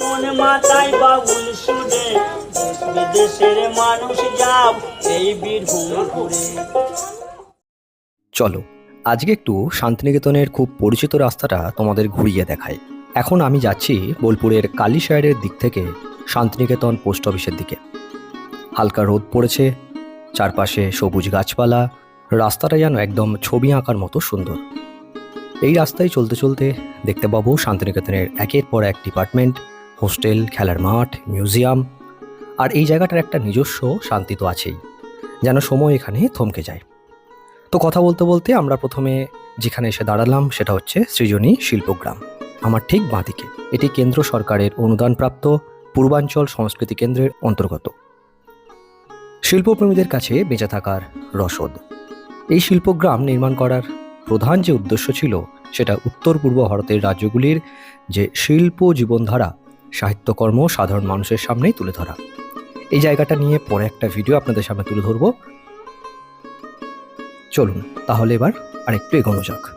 মন মাথায় বিদেশের মানুষ যাও এই বীরভূম ঘুরে চলো, আজকে একটু শান্তিনিকেতনের খুব পরিচিত রাস্তাটা তোমাদের ঘুরিয়ে দেখাই। এখন আমি যাচ্ছি বোলপুরের কালীশায়ারের দিক থেকে শান্তিনিকেতন পোস্ট অফিসের দিকে। হালকা রোদ পড়েছে, চারপাশে সবুজ গাছপালা, রাস্তাটা যেন একদম ছবি আঁকার মতো সুন্দর। এই রাস্তায় চলতে চলতে দেখতে পাবো শান্তিনিকেতনের একের পর এক ডিপার্টমেন্ট হোস্টেল, খেলার মাঠ, মিউজিয়াম, আর এই জায়গাটার একটা নিজস্ব শান্তি তো আছেই, যেন সময় এখানে থমকে যায়। তো কথা বলতে বলতে আমরা প্রথমে যেখানে এসে দাঁড়ালাম সেটা হচ্ছে সৃজনী শিল্পগ্রাম। আমার ঠিক বাঁদিকে। এটি কেন্দ্র সরকারের অনুদানপ্রাপ্ত পূর্বাঞ্চল সংস্কৃতি কেন্দ্রের অন্তর্গত। শিল্পপ্রেমীদের কাছে বেঁচে থাকার রসদ। এই শিল্পগ্রাম নির্মাণ করার প্রধান যে উদ্দেশ্য ছিল, সেটা উত্তর পূর্ব ভারতের রাজ্যগুলির যে শিল্প জীবনধারা সাহিত্যকর্ম সাধারণ মানুষের সামনেই তুলে ধরা। এই জায়গাটা নিয়ে পরে একটা ভিডিও আপনাদের সামনে তুলে ধরবো। চলুন, তাহলে এবার আরেকটু এগোনো যাক।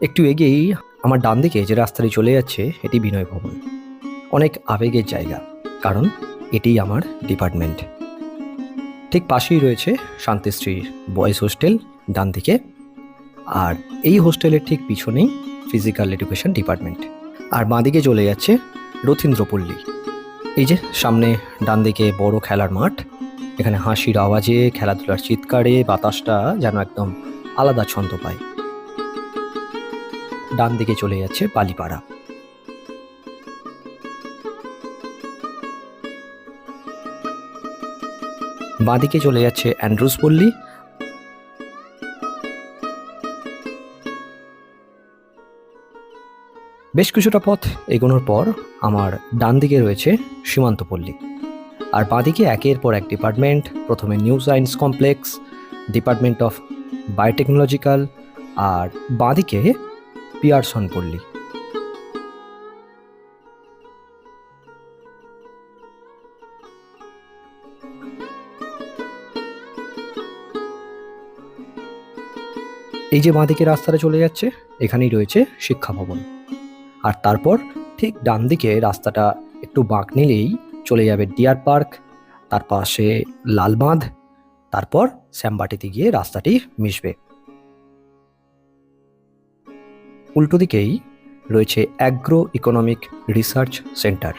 একটু এগিয়েই আমার ডান দিকে যে রাস্তাটি চলে যাচ্ছে, এটি বিনয় ভবন। অনেক আবেগের জায়গা, কারণ এটিই আমার ডিপার্টমেন্ট। ঠিক পাশেই রয়েছে শান্তিশ্রী বয়েজ হোস্টেল। ডান দিকে আর এই হোস্টেলের ঠিক পিছনেই ফিজিক্যাল এডুকেশন ডিপার্টমেন্ট। আর বাঁদিকে চলে যাচ্ছে রথীন্দ্রপল্লী। এই যে সামনে ডান দিকে বড় খেলার মাঠ। এখানে হাসির আওয়াজে, খেলাধুলার চিৎকারে, বাতাসটা যেন একদম আলাদা ছন্দ পায়। ডান দিকে চলে যাচ্ছে বালিপাড়া। বাঁদিকে চলে যাচ্ছে অ্যান্ড্রুস পল্লী বেশ কিছুটা পথ এগোনোর পর আমার ডান দিকে রয়েছে সীমান্তপল্লী আর বাঁদিকে একের পর এক ডিপার্টমেন্ট, প্রথমে new science complex, department of biotechnological আর বাঁদিকে পিয়ারসন পল্লী। এই যে বাঁদিকে রাস্তাটা চলে যাচ্ছে, এখানেই রয়েছে শিক্ষা ভবন। আর তারপর ঠিক ডান দিকে রাস্তাটা একটু বাঁক নিলেই চলে যাবে ডিয়ার পার্ক, তার পাশে লালবাঁধ, তারপর শ্যামবাটিতে গিয়ে রাস্তাটি মিশবে। উল্টো দিকেই রয়েছে অ্যাগ্রো ইকোনমিক রিসার্চ সেন্টার।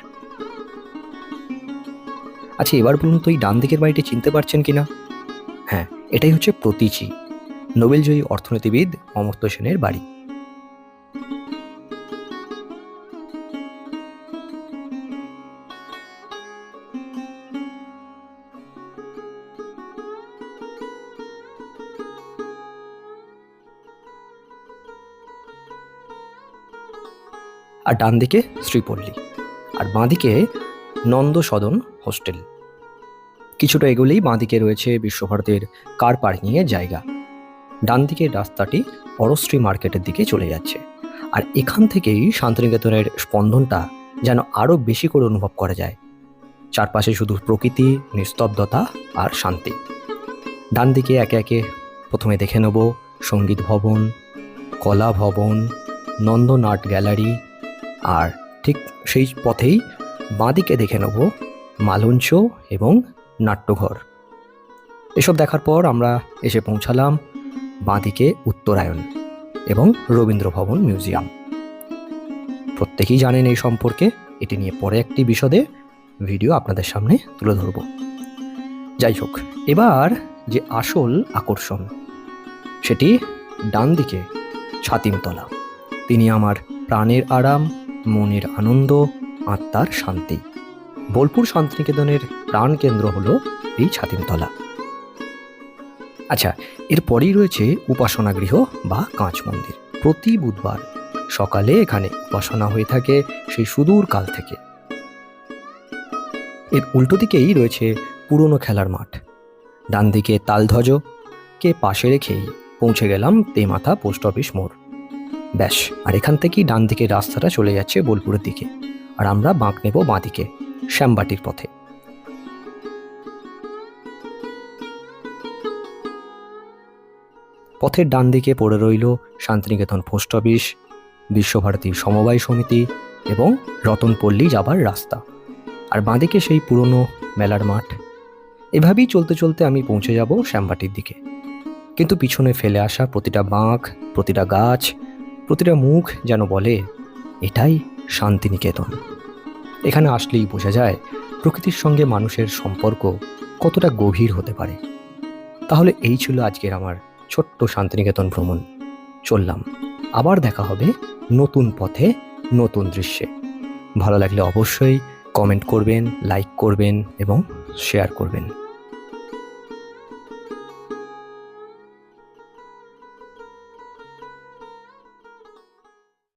আচ্ছা এবার বলুন তো এই ডান দিকের বাড়িটি চিনতে পারছেন কিনা? হ্যাঁ এটাই হচ্ছে প্রতীচি, নোবেলজয়ী অর্থনীতিবিদ অমর্ত্য সেনের বাড়ি। আর ডান দিকে শ্রীপল্লী। আর বাঁদিকে নন্দ সদন হোস্টেল। কিছুটা এগোলেই বাঁদিকে রয়েছে বিশ্বভারতের কার পার্কিংয়ের জায়গা। ডান দিকের রাস্তাটি পরশ্রী মার্কেটের দিকে চলে যাচ্ছে। আর এখান থেকেই শান্তিনিকেতনের স্পন্দনটা যেন আরও বেশি করে অনুভব করা যায়। চারপাশে শুধু প্রকৃতি, নিস্তব্ধতা আর শান্তি। ডান দিকে একে একে প্রথমে দেখে নেব সংগীত ভবন, কলা ভবন নন্দন আর্ট গ্যালারি আর ঠিক সেই পথেই বাঁদিকে দেখে নেব মালঞ্চ এবং নাট্যঘর। এসব দেখার পর আমরা এসে পৌঁছালাম বাঁদিকে উত্তরায়ণ এবং রবীন্দ্র ভবন মিউজিয়াম। প্রত্যেকেই জানেন এই সম্পর্কে, এটি নিয়ে পরে একটি বিশদে ভিডিও আপনাদের সামনে তুলে ধরব। যাই হোক, এবার যে আসল আকর্ষণ, সেটি ডান দিকে ছাতিমতলা। তিনি আমার প্রাণের আরাম মনের আনন্দ, আত্মার শান্তি। বোলপুর শান্তিনিকেতনের প্রাণ কেন্দ্র হলো এই ছাতিমতলা। আচ্ছা এরপরেই রয়েছে উপাসনা গৃহ বা কাঁচ মন্দির। প্রতি বুধবার সকালে এখানে উপাসনা হয়ে থাকে সেই সুদূর কাল থেকে। এর উল্টো দিকেই রয়েছে পুরনো খেলার মাঠ। ডান দিকে তালধ্বজ, কে পাশে রেখেই পৌঁছে গেলাম তেমাথা পোস্ট অফিস মোড়। ব্যাস, আর এখান থেকেই ডান দিকে রাস্তাটা চলে যাচ্ছে বোলপুরের দিকে। আর আমরা বাঁক নেব বাঁ দিকে শ্যামবাটির পথে। পথের ডান দিকে পড়ে রইল শান্তিনিকেতন পোস্ট অফিস, বিশ্বভারতী সমবায় সমিতি এবং রতনপল্লী যাবার রাস্তা। আর বাঁদিকে সেই পুরনো মেলার মাঠ। এভাবেই চলতে চলতে আমি পৌঁছে যাব শ্যামবাটির দিকে। কিন্তু পিছনে ফেলে আসা প্রতিটা বাঁক, প্রতিটা গাছ প্রতিটা মুখ যেন বলে, এটাই শান্তিনিকেতন। এখানে আসলেই বোঝা যায় প্রকৃতির সঙ্গে মানুষের সম্পর্ক কতটা গভীর হতে পারে। তাহলে এই ছিল আজকের আমার ছোট্ট শান্তিনিকেতন ভ্রমণ। চললাম। আবার দেখা হবে নতুন পথে, নতুন দৃশ্যে। ভালো লাগলে অবশ্যই কমেন্ট করবেন, লাইক করবেন এবং শেয়ার করবেন।